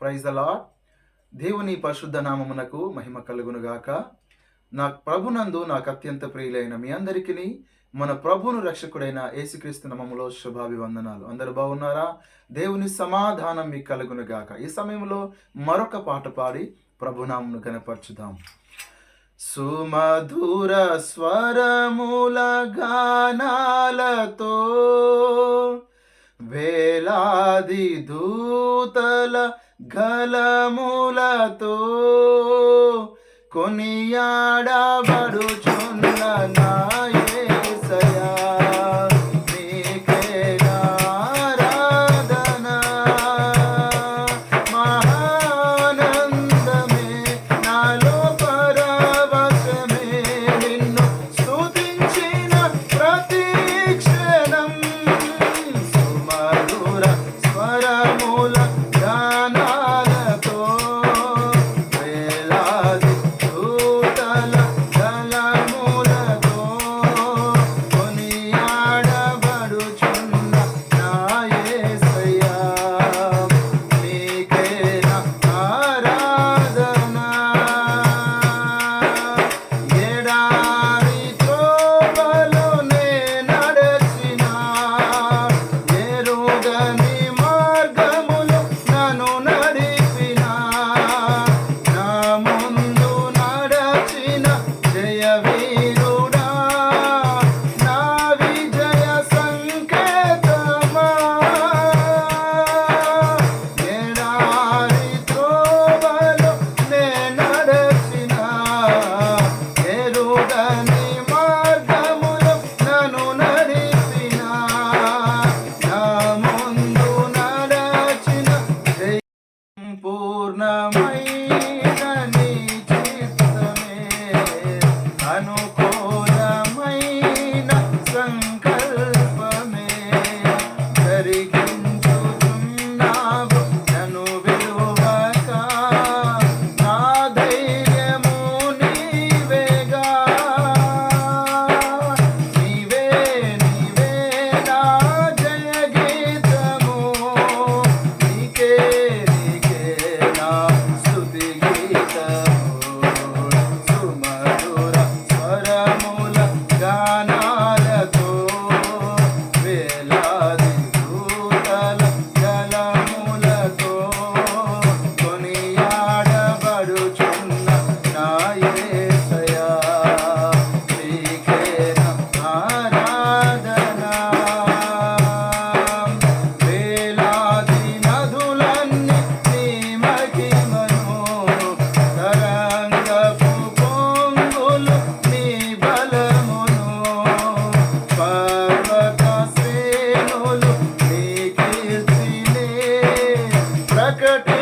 Praise అలా దేవుని పరిశుద్ధ నామమునకు మహిమ కలుగునుగాక. నా ప్రభునందు నాకు అత్యంత ప్రియులైన మీ అందరికీ మన ప్రభును రక్షకుడైన యేసుక్రీస్తు నామములో శుభాభివందనాలు. అందరు బాగున్నారా? దేవుని సమాధానం మీకు కలుగునుగాక. ఈ సమయంలో మరొక పాట పాడి ప్రభునామును కనపరచుదాం సుమధుర స్వరముల గానాలతో వేలాది దూతల గలములతో కొనియాడవ? mano know. ಕಟ